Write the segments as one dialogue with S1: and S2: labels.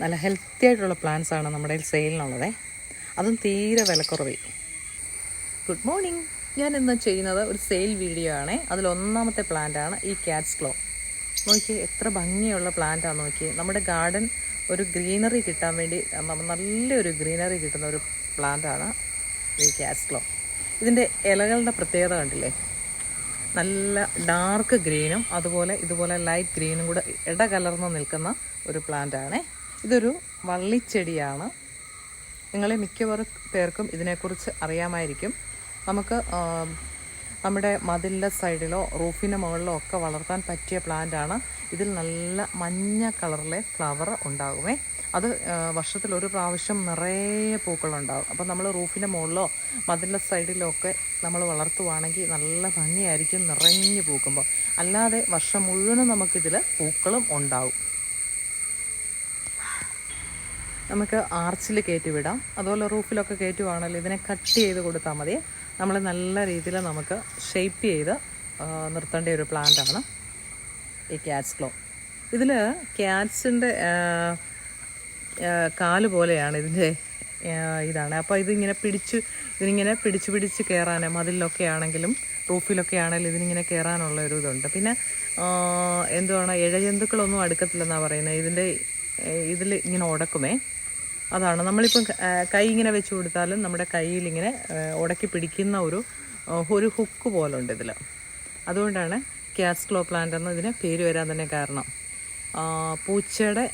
S1: നല്ല ഹെൽത്തി ആയിട്ടുള്ള പ്ലാന്റ്സ് ആണ് നമ്മുടെ സെയിലിനുള്ളത് അതും തീരെ വിലക്കുറവിൽ. ഗുഡ് മോർണിംഗ് ഞാൻ ഇന്ന് ചെയ്യുന്നത് ഒരു സെയിൽ വീഡിയോ ആണ്. അതിൽ ഒന്നാമത്തെ പ്ലാന്റ് ആണ് ഈ ക്യാറ്റ്സ് ക്ലോ നോക്കി എത്ര ഭംഗിയുള്ള പ്ലാന്റ് ആണ് നോക്കി നമ്മുടെ ഗാർഡൻ ഒരു ഗ്രീനറി കിട്ടാൻ വേണ്ടി നല്ലൊരു ഗ്രീനറി കിട്ടുന്ന ഒരു പ്ലാന്റ് ആണ് ഈ ക്യാറ്റ്സ് ക്ലോ ഇതിന്റെ ഇലകളുടെ പ്രത്യേകത കണ്ടില്ലേ? നല്ല ഡാർക്ക് ഗ്രീനും അതുപോലെ ഇതുപോലെ ലൈറ്റ് ഗ്രീനും കൂടെ ഇടകലർന്ന് നിൽക്കുന്ന ഒരു പ്ലാന്റ് ആണ്. ഇതൊരു വള്ളിച്ചെടിയാണ് നിങ്ങളെ മിക്കവാറും പേർക്കും ഇതിനെക്കുറിച്ച് അറിയാമായിരിക്കും. നമുക്ക് നമ്മുടെ മതിലിന്റെ സൈഡിലോ റൂഫിന്റെ മുകളിലോ ഒക്കെ വളർത്താൻ പറ്റിയ പ്ലാന്റാണ്. ഇതിൽ നല്ല മഞ്ഞ കളറിലെ ഫ്ലവർ ഉണ്ടാകുമേ. അത് വർഷത്തിൽ ഒരു പ്രാവശ്യം നിറയെ പൂക്കളുണ്ടാകും. അപ്പോൾ നമ്മൾ റൂഫിന്റെ മുകളിലോ മതിലിന്റെ സൈഡിലോ ഒക്കെ നമ്മൾ വളർത്തുവാണെങ്കിൽ നല്ല ഭംഗിയായിരിക്കും നിറഞ്ഞു പൂക്കുമ്പോൾ അല്ലാതെ വർഷം മുഴുവനും നമുക്കിതിൽ പൂക്കളും ഉണ്ടാവും. നമുക്ക് ആർച്ചിൽ കയറ്റി വിടാം അതുപോലെ റൂഫിലൊക്കെ കയറ്റുവാണല്ലോ ഇതിനെ കട്ട് ചെയ്ത് കൊടുത്താൽ മതി. നമ്മൾ നല്ല രീതിയിൽ നമുക്ക് ഷെയ്പ്പ് ചെയ്ത് നിർത്തേണ്ട ഒരു പ്ലാന്റാണ് ഈ ക്യാറ്റ്സ് ക്ലോ ഇതിൽ ക്യാറ്റ്സിന്റെ കാൽ പോലെയാണ് ഇതിന്റെ ഇതാണ്. അപ്പോൾ ഇതിങ്ങനെ പിടിച്ച് ഇതിനിങ്ങനെ പിടിച്ച് പിടിച്ച് കയറാൻ മതിലൊക്കെ ആണെങ്കിലും റൂഫിലൊക്കെ ആണെങ്കിലും ഇതിനിങ്ങനെ കയറാനുള്ള ഒരു ഇതുണ്ട്. പിന്നെ എന്തുവാണ് ഇഴജന്തുക്കളൊന്നും അടുക്കത്തില്ലെന്നാണ് പറയുന്നത് ഇതിന്റെ ഇതിൽ ഇങ്ങനെ ഉടക്കുമേ. അതാണ്. നമ്മളിപ്പം ക- ഇങ്ങനെ വെച്ച് കൊടുത്താലും നമ്മുടെ കയ്യിൽ ഇങ്ങനെ ഉടക്കി പിടിക്കുന്ന ഒരു ഒരു ഹുക്ക് പോലെ ഉണ്ട് ഇതിൽ അതുകൊണ്ടാണ് ക്യാസ് ക്ലോ പ്ലാന്റ് എന്ന് ഇതിന് പേര് വരാൻ തന്നെ കാരണം. പൂച്ചയുടെ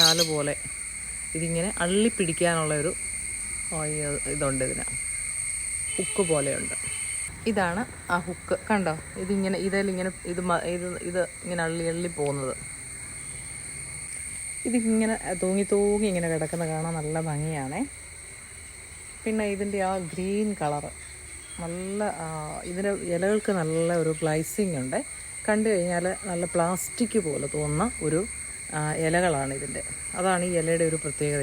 S1: കാൽ പോലെ ഇതിങ്ങനെ അള്ളി പിടിക്കാനുള്ള ഒരു ഇതുണ്ട് ഇതിന്. ഹുക്ക് പോലെയുണ്ട്. ഇതാണ് ആ ഹുക്ക് കണ്ടോ? ഇതിങ്ങനെ ഇതിലിങ്ങനെ ഇത് ഇത് ഇത് ഇങ്ങനെ അള്ളി അള്ളി പോകുന്നത്. ഇതിങ്ങനെ തൂങ്ങി തൂങ്ങി ഇങ്ങനെ കിടക്കുന്ന കാണാൻ നല്ല ഭംഗിയാണേ. പിന്നെ ഇതിന്റെ ആ ഗ്രീൻ കളറ് നല്ല ഇതിന്റെ ഇലകൾക്ക് നല്ല ഒരു ഗ്ലൈസിങ് ഉണ്ട്. കണ്ടു കഴിഞ്ഞാൽ നല്ല പ്ലാസ്റ്റിക് പോലെ തോന്നുന്ന ഒരു ഇലകളാണ് ഇതിന്റെ. അതാണ് ഈ ഇലയുടെ ഒരു പ്രത്യേകത.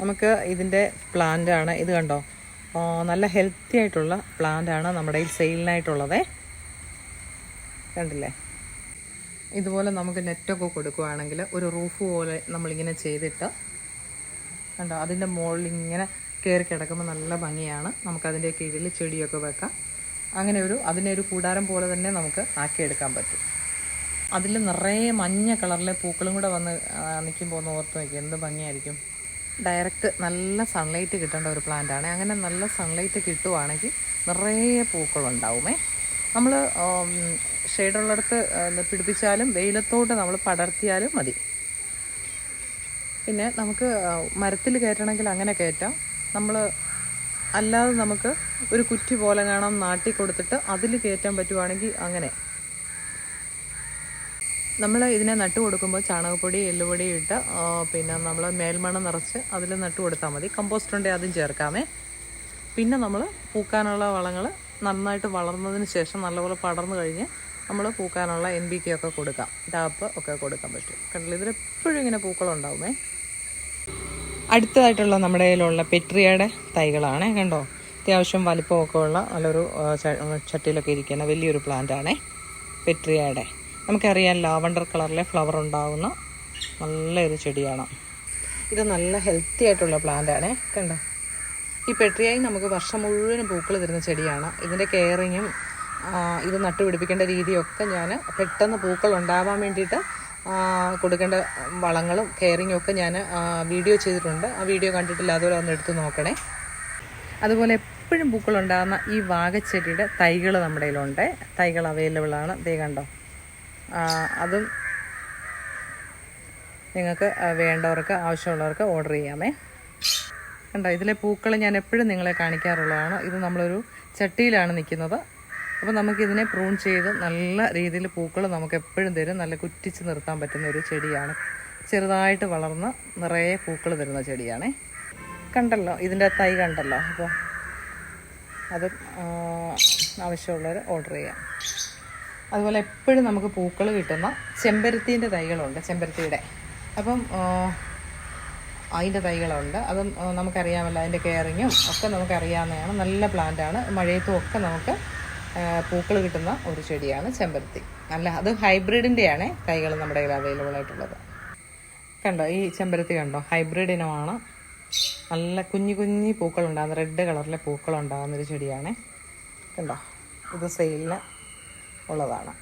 S1: നമുക്ക് ഇതിന്റെ പ്ലാന്റാണ് ഇത് കണ്ടോ? നല്ല ഹെൽത്തി ആയിട്ടുള്ള പ്ലാന്റാണ് നമ്മുടെ ഈ സെയിലിനായിട്ടുള്ളതേ കണ്ടില്ലേ? ഇതുപോലെ നമുക്ക് നെറ്റൊക്കെ കൊടുക്കുകയാണെങ്കിൽ ഒരു റൂഫ് പോലെ നമ്മളിങ്ങനെ ചെയ്തിട്ട് കണ്ടോ അതിന്റെ മുകളിൽ ഇങ്ങനെ കയറി കിടക്കുമ്പോൾ നല്ല ഭംഗിയാണ്. നമുക്കതിന്റെ കീഴിൽ ചെടിയൊക്കെ വെക്കാം. അങ്ങനെ ഒരു അതിനെ ഒരു കൂടാരം പോലെ തന്നെ നമുക്ക് ആക്കിയെടുക്കാൻ പറ്റും. അതിൽ നിറയെ മഞ്ഞ കളറിലെ പൂക്കളും കൂടെ വന്ന് നിൽക്കുമ്പോൾ ഒന്ന് ഓർത്ത് നോക്കി എന്ത് ഭംഗിയായിരിക്കും. ഡയറക്റ്റ് നല്ല സൺലൈറ്റ് കിട്ടേണ്ട ഒരു പ്ലാന്റാണ് അങ്ങനെ നല്ല സൺലൈറ്റ് കിട്ടുവാണെങ്കിൽ നിറയെ പൂക്കളുണ്ടാവുമേ. നമ്മൾ ഷെയ്ഡുള്ളിടത്ത് പിടിപ്പിച്ചാലും വെയിലത്തോട്ട് നമ്മൾ പടർത്തിയാലും മതി. പിന്നെ നമുക്ക് മരത്തിൽ കയറ്റണമെങ്കിൽ അങ്ങനെ കയറ്റാം. നമ്മൾ അല്ലാതെ നമുക്ക് ഒരു കുറ്റി പോലെ കാണാം നാട്ടി കൊടുത്തിട്ട് അതിൽ കയറ്റാൻ പറ്റുവാണെങ്കിൽ അങ്ങനെ. നമ്മൾ ഇതിനെ നട്ടു കൊടുക്കുമ്പോൾ ചാണകപ്പൊടി എല്ലുപൊടി ഇട്ട് പിന്നെ നമ്മൾ മേൽമണ്ണ് നിറച്ച് അതിൽ നട്ടു കൊടുത്താൽ മതി. കമ്പോസ്റ്റ് ഉണ്ടെങ്കിൽ അതും ചേർക്കാമേ. പിന്നെ നമ്മൾ പൂക്കാനുള്ള വളങ്ങൾ നന്നായിട്ട് വളർന്നതിന് ശേഷം നല്ലപോലെ പടർന്നു കഴിഞ്ഞ് നമ്മൾ പൂക്കാനുള്ള എൻ ബി കെ ഒക്കെ കൊടുക്കാം. ടാപ്പ് ഒക്കെ കൊടുക്കാൻ പറ്റും. കണ്ടില്ല? ഇതിലെപ്പോഴും ഇങ്ങനെ പൂക്കളുണ്ടാവുമേ? അടുത്തതായിട്ടുള്ള നമ്മുടെ കയ്യിലുള്ള പെട്രിയയുടെ തൈകളാണ്. കണ്ടോ? അത്യാവശ്യം വലിപ്പമൊക്കെ ഉള്ള നല്ലൊരു ചട്ടിയിലൊക്കെ ഇരിക്കുന്ന വലിയൊരു പ്ലാന്റ് ആണേ. പെട്രിയയുടെ. നമുക്കറിയാം ലാവണ്ടർ കളറിലെ ഫ്ലവർ ഉണ്ടാകുന്ന നല്ലൊരു ചെടിയാണ്. ഇത് നല്ല ഹെൽത്തി ആയിട്ടുള്ള പ്ലാന്റ് ആണ്. കണ്ടോ? ഈ പെട്രിയായി നമുക്ക് വർഷം മുഴുവനും പൂക്കൾ തരുന്ന ചെടിയാണ്. ഇതിന്റെ കെയറിങ്ങും ഇത് നട്ടുപിടിപ്പിക്കേണ്ട രീതിയൊക്കെ ഞാൻ പെട്ടെന്ന് പൂക്കൾ ഉണ്ടാവാൻ വേണ്ടിയിട്ട് കൊടുക്കേണ്ട വളങ്ങളും കെയറിങ്ങും ഒക്കെ ഞാൻ വീഡിയോ ചെയ്തിട്ടുണ്ട്. ആ വീഡിയോ കണ്ടിട്ടില്ല അതുപോലെ ഒന്ന് എടുത്ത് നോക്കണേ. അതുപോലെ എപ്പോഴും പൂക്കൾ പൂക്കളുണ്ടാകുന്ന ഈ വാഗച്ചെടിയുടെ തൈകൾ നമ്മുടെ കയ്യിലുണ്ട്. തൈകൾ അവൈലബിൾ ആണ്. ദേ കണ്ടോ. അതും നിങ്ങൾക്ക് വേണ്ടവർക്ക് ആവശ്യമുള്ളവർക്ക് ഓർഡർ ചെയ്യാമേ. കണ്ടോ ഇതിലെ പൂക്കൾ ഞാൻ എപ്പോഴും നിങ്ങളെ കാണിക്കാറുള്ളതാണ്. ഇത് നമ്മളൊരു ചട്ടിയിലാണ് നിൽക്കുന്നത്. അപ്പോൾ നമുക്കിതിനെ പ്രൂൺ ചെയ്ത് നല്ല രീതിയിൽ പൂക്കൾ നമുക്ക് എപ്പോഴും തരും. നല്ല കുറ്റിച്ച് നിർത്താൻ പറ്റുന്ന ഒരു ചെടിയാണ്. ചെറുതായിട്ട് വളർന്ന് നിറയെ പൂക്കൾ തരുന്ന ചെടിയാണേ. കണ്ടല്ലോ ഇതിന്റെ തൈ കണ്ടല്ലോ. അപ്പോൾ അത് ആവശ്യമുള്ളവർ ഓർഡർ ചെയ്യാം. അതുപോലെ എപ്പോഴും നമുക്ക് പൂക്കൾ കിട്ടുന്ന ചെമ്പരത്തീന്റെ തൈകളുണ്ട് ചെമ്പരത്തിയുടെ. അപ്പം അതിന്റെ തൈകളുണ്ട്. അതും നമുക്കറിയാമല്ലോ അതിന്റെ കെയറിങ്ങും ഒക്കെ നമുക്കറിയാവുന്നതാണ്. നല്ല പ്ലാന്റാണ് മഴയത്തും ഒക്കെ നമുക്ക് പൂക്കൾ കിട്ടുന്ന ഒരു ചെടിയാണ് ചെമ്പരത്തി. അല്ല അത് ഹൈബ്രിഡിന്റെയാണ് തൈകൾ നമ്മുടെ കയ്യിൽ അവൈലബിൾ ആയിട്ടുള്ളത്. കണ്ടോ ഈ ചെമ്പരത്തി കണ്ടോ? ഹൈബ്രിഡ് ഇനമാണ്. നല്ല കുഞ്ഞു കുഞ്ഞു പൂക്കൾ പൂക്കളുണ്ടാകുന്ന റെഡ് കളറിലെ പൂക്കൾ ഉണ്ടാകുന്ന ഒരു ചെടിയാണ്. കണ്ടോ? ഇത് സെയിലിന് ഉള്ളതാണ്.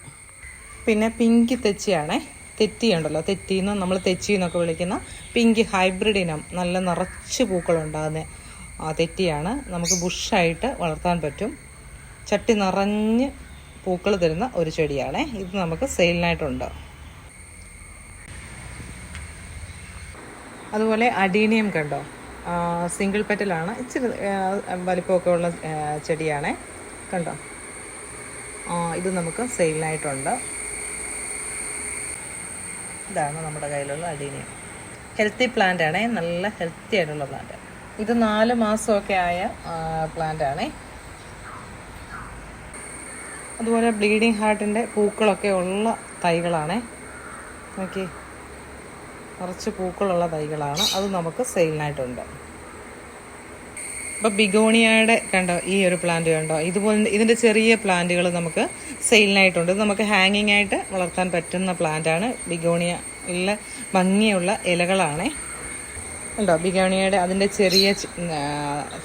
S1: പിന്നെ പിങ്ക് തെച്ചിയാണേ. തെറ്റി ഉണ്ടല്ലോ തെറ്റിന്ന് നമ്മൾ തെച്ചി എന്നൊക്കെ വിളിക്കുന്ന പിങ്ക് ഹൈബ്രിഡ് ഇനം. നല്ല നിറച്ച് പൂക്കളുണ്ടാകുന്ന ആ തെറ്റിയാണ്. നമുക്ക് ബുഷായിട്ട് വളർത്താൻ പറ്റും. ചട്ടി നിറഞ്ഞ് പൂക്കൾ തരുന്ന ഒരു ചെടിയാണ്. ഇത് നമുക്ക് സെയിലിനായിട്ടുണ്ട്? അതുപോലെ അഡീനിയം കണ്ടോ? സിംഗിൾ പെറ്റലാണ്. ഇച്ചിരി വലിപ്പമൊക്കെ ഉള്ള ചെടിയാണ്. കണ്ടോ? ഇത് നമുക്ക് സെയിലിനായിട്ടുണ്ട്. ഇതാണ് നമ്മുടെ കയ്യിലുള്ള അഡീനിയം. ഹെൽത്തി പ്ലാന്റ് ആണേ. നല്ല ഹെൽത്തി ആയിട്ടുള്ള പ്ലാന്റ് ഇത് നാല് മാസമൊക്കെ ആയ പ്ലാന്റ് ആണേ. അതുപോലെ ബ്ലീഡിങ് ഹാർട്ടിന്റെ പൂക്കളൊക്കെ ഉള്ള തൈകളാണേ. നോക്കി. കുറച്ച് പൂക്കളുള്ള തൈകളാണ്. അത് നമുക്ക് സെയിലിനായിട്ടുണ്ട്. അപ്പോൾ ബിഗോണിയയുടെ കണ്ടോ ഈ ഒരു പ്ലാന്റ് കണ്ടോ? ഇതുപോലെ ഇതിന്റെ ചെറിയ പ്ലാന്റുകൾ നമുക്ക് സെയിലിനായിട്ടുണ്ട്. ഇത് നമുക്ക് ഹാങ്ങിങ് ആയിട്ട് വളർത്താൻ പറ്റുന്ന പ്ലാന്റാണ്. ബിഗോണിയ ഉള്ള ഭംഗിയുള്ള ഇലകളാണേ. ഉണ്ടോ ബിഗോണിയയുടെ അതിന്റെ ചെറിയ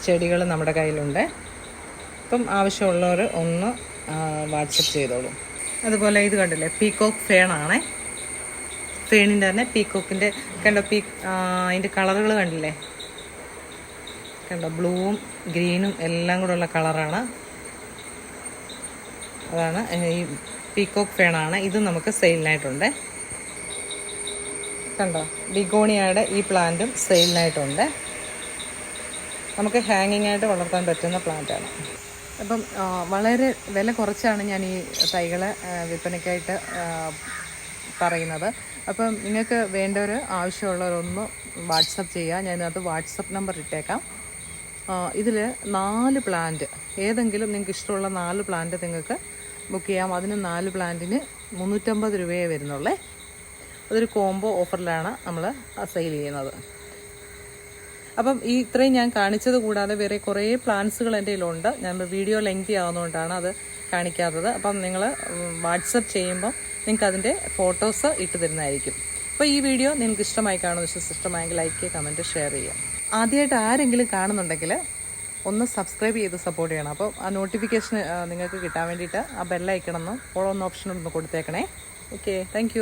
S1: ചെടികൾ നമ്മുടെ കയ്യിലുണ്ട്. ഇപ്പം ആവശ്യമുള്ളവർ ഒന്ന് വാട്സപ്പ് ചെയ്തോളൂ. അതുപോലെ ഇത് കണ്ടില്ലേ പീകോക്ക് ഫേണാണേ ഫേണിന്റെ തന്നെ പീകോക്കിന്റെ കണ്ടോ പീ അതിന്റെ കളറുകൾ കണ്ടില്ലേ? കണ്ടോ ബ്ലൂവും ഗ്രീനും എല്ലാം കൂടെ ഉള്ള കളറാണ് അതാണ് ഈ പീകോക്ക് ഫേണാണ് ഇത് നമുക്ക് സെയിലിനായിട്ടുണ്ട് കണ്ടോ ബിഗോണിയയുടെ ഈ പ്ലാന്റും സെയിലിനായിട്ടുണ്ട് നമുക്ക് ഹാങ്ങിങ് ആയിട്ട് വളർത്താൻ പറ്റുന്ന പ്ലാന്റാണ് അപ്പം വളരെ വില കുറച്ചാണ് ഞാൻ ഈ തൈകൾ വിൽപ്പനയ്ക്കായിട്ട് പറയുന്നത്. അപ്പം നിങ്ങൾക്ക് വേണ്ടവർ ആവശ്യമുള്ളവരൊന്ന് വാട്സപ്പ് ചെയ്യുക. ഇതിനകത്ത് വാട്സപ്പ് നമ്പർ ഇട്ടേക്കാം. ഇതിൽ നാല് പ്ലാന്റ്. ഏതെങ്കിലും നിങ്ങൾക്ക് ഇഷ്ടമുള്ള നാല് പ്ലാന്റ് നിങ്ങൾക്ക് ബുക്ക് ചെയ്യാം. അതിന് നാല് പ്ലാന്റിന് മുന്നൂറ്റമ്പത് രൂപയെ വരുന്നുള്ളേ. അതൊരു കോംബോ ഓഫറിലാണ് നമ്മൾ സെയിൽ ചെയ്യുന്നത്. അപ്പം ഈ ഇത്രയും ഞാൻ കാണിച്ചത് കൂടാതെ വേറെ കുറേ പ്ലാൻസുകൾ എന്റെ കയ്യിലുണ്ട്. ഞാൻ വീഡിയോ ലെങ്തി ആവുന്നതുകൊണ്ടാണ് അത് കാണിക്കാത്തത്. അപ്പം നിങ്ങൾ വാട്സപ്പ് ചെയ്യുമ്പോൾ നിങ്ങൾക്ക് അതിന്റെ ഫോട്ടോസ് ഇട്ട് തരുന്നതായിരിക്കും. അപ്പോൾ ഈ വീഡിയോ നിങ്ങൾക്ക് ഇഷ്ടമായി കാണുമെന്ന് വിശ്വസിച്ച് ഇഷ്ടമായെങ്കിൽ ലൈക്ക് ചെയ്യുക കമന്റ് ഷെയർ ചെയ്യുക. ആദ്യമായിട്ട് ആരെങ്കിലും കാണുന്നുണ്ടെങ്കിൽ ഒന്ന് സബ്സ്ക്രൈബ് ചെയ്ത് സപ്പോർട്ട് ചെയ്യണം. അപ്പോൾ ആ നോട്ടിഫിക്കേഷൻ നിങ്ങൾക്ക് കിട്ടാൻ വേണ്ടിയിട്ട് ആ ബെല്ലൈക്കണം എന്ന ഓപ്ഷൻ ഒന്ന് കൊടുത്തേക്കണേ. Okay thank